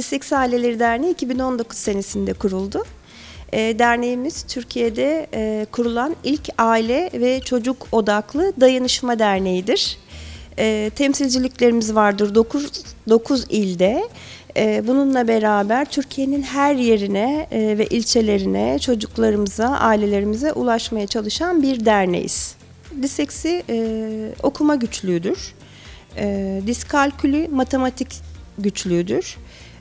Disleksi Aileleri Derneği 2019 senesinde kuruldu. E, derneğimiz Türkiye'de e, kurulan ilk aile ve çocuk odaklı dayanışma derneğidir. E, temsilciliklerimiz vardır 9, 9 ilde. E, bununla beraber Türkiye'nin her yerine e, ve ilçelerine çocuklarımıza, ailelerimize ulaşmaya çalışan bir derneğiz. Disleksi e, okuma güçlüğüdür. Diskalkülü matematik güçlüğüdür.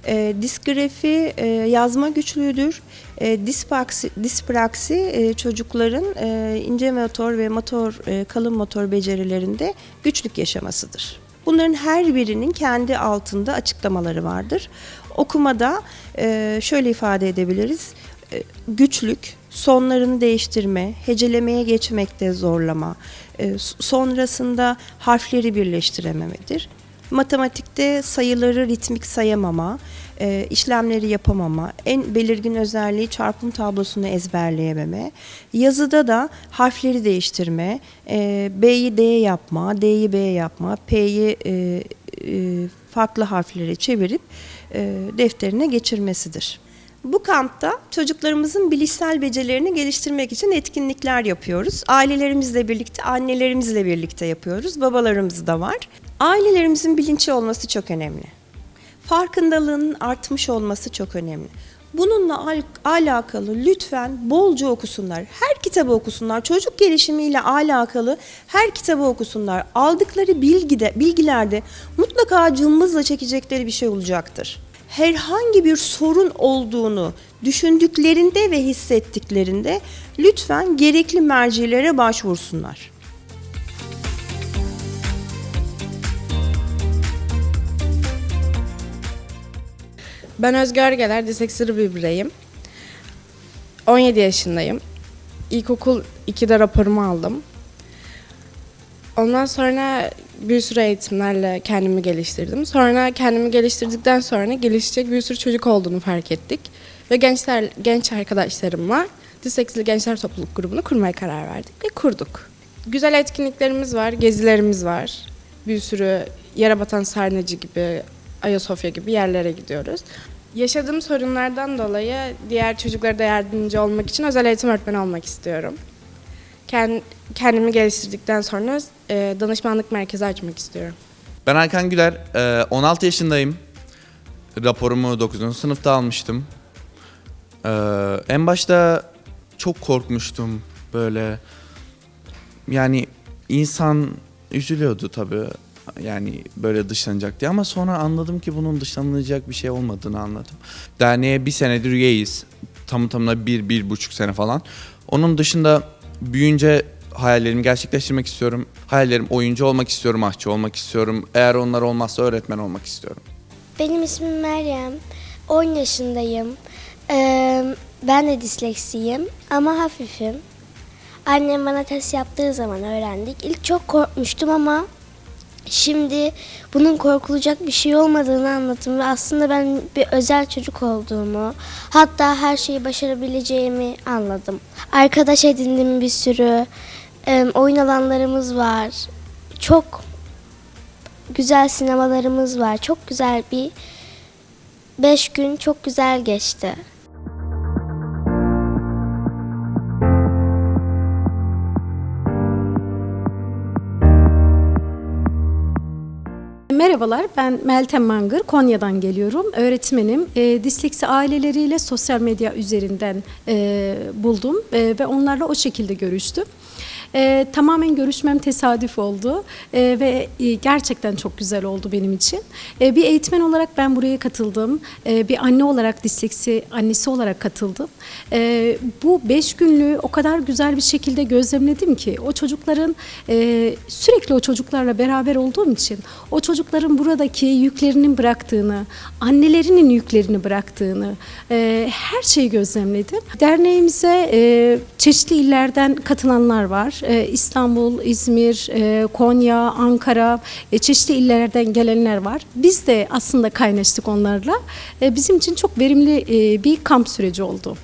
E, disgrafi e, yazma güçlüğüdür. E, dispraksi, dispraksi e, çocukların e, ince motor ve motor e, kalın motor becerilerinde güçlük yaşamasıdır. Bunların her birinin kendi altında açıklamaları vardır. Okumada e, şöyle ifade edebiliriz. E, güçlük, sonlarını değiştirme, hecelemeye geçmekte zorlama, e, sonrasında harfleri birleştirememedir. Matematikte sayıları ritmik sayamama, e, işlemleri yapamama, en belirgin özelliği çarpım tablosunu ezberleyememe, yazıda da harfleri değiştirme, e, B'yi D yapma, D'yi B yapma, P'yi e, e, farklı harflere çevirip e, defterine geçirmesidir. Bu kampta çocuklarımızın bilişsel becerilerini geliştirmek için etkinlikler yapıyoruz. Ailelerimizle birlikte, annelerimizle birlikte yapıyoruz. Babalarımız da var. Ailelerimizin bilinçli olması çok önemli. Farkındalığının artmış olması çok önemli. Bununla al- alakalı lütfen bolca okusunlar. Her kitabı okusunlar. Çocuk gelişimiyle alakalı her kitabı okusunlar. Aldıkları bilgide, bilgilerde mutlaka cımbızla çekecekleri bir şey olacaktır. Herhangi bir sorun olduğunu düşündüklerinde ve hissettiklerinde lütfen gerekli mercilere başvursunlar. Ben Özgür Örgeler, disleksili bir bireyim. 17 yaşındayım. İlkokul 2'de raporumu aldım. Ondan sonra bir sürü eğitimlerle kendimi geliştirdim. Sonra kendimi geliştirdikten sonra gelişecek bir sürü çocuk olduğunu fark ettik. Ve gençler genç arkadaşlarımla Disleksili Gençler Topluluk grubunu kurmaya karar verdik ve kurduk. Güzel etkinliklerimiz var, gezilerimiz var. Bir sürü yere batan sarnıcı gibi, Ayasofya gibi yerlere gidiyoruz. Yaşadığım sorunlardan dolayı diğer çocuklara da yardımcı olmak için özel eğitim öğretmeni olmak istiyorum. Kend- Kendimi geliştirdikten sonra e, danışmanlık merkezi açmak istiyorum. Ben Hakan Güler, e, 16 yaşındayım. Raporumu 9. sınıfta almıştım. E, En başta çok korkmuştum böyle. Yani insan üzülüyordu tabii. Yani böyle dışlanacak diye ama sonra anladım ki bunun dışlanılacak bir şey olmadığını anladım. Derneğe bir senedir üyeyiz. Tamı tamına bir, bir buçuk sene falan. Onun dışında büyüyünce hayallerimi gerçekleştirmek istiyorum. Hayallerim oyuncu olmak istiyorum, aşçı olmak istiyorum. Eğer onlar olmazsa öğretmen olmak istiyorum. Benim ismim Meryem. 10 yaşındayım. Ee, ben de disleksiyim ama hafifim. Annem bana test yaptığı zaman öğrendik. İlk çok korkmuştum ama şimdi bunun korkulacak bir şey olmadığını anladım ve aslında ben bir özel çocuk olduğumu, hatta her şeyi başarabileceğimi anladım. Arkadaş edindim bir sürü. Oyun alanlarımız var. Çok güzel sinemalarımız var. Çok güzel bir beş gün çok güzel geçti. Merhabalar, ben Meltem Mangır, Konya'dan geliyorum. Öğretmenim. E, disleksi aileleriyle sosyal medya üzerinden e, buldum e, ve onlarla o şekilde görüştüm. E, tamamen görüşmem tesadüf oldu E, ve e, gerçekten çok güzel oldu benim için. E, bir eğitmen olarak ben buraya katıldım. E, bir anne olarak disleksi annesi olarak katıldım. E, bu beş günlüğü o kadar güzel bir şekilde gözlemledim ki o çocukların e, sürekli o çocuklarla beraber olduğum için o çocukların buradaki yüklerinin bıraktığını, annelerinin yüklerini bıraktığını e, her şeyi gözlemledim. Derneğimize e, çeşitli illerden katılanlar E, İstanbul, İzmir, e, Konya, Ankara, e, çeşitli illerden gelenler var. Biz de aslında kaynaştık onlarla. Bizim için çok verimli bir kamp süreci oldu.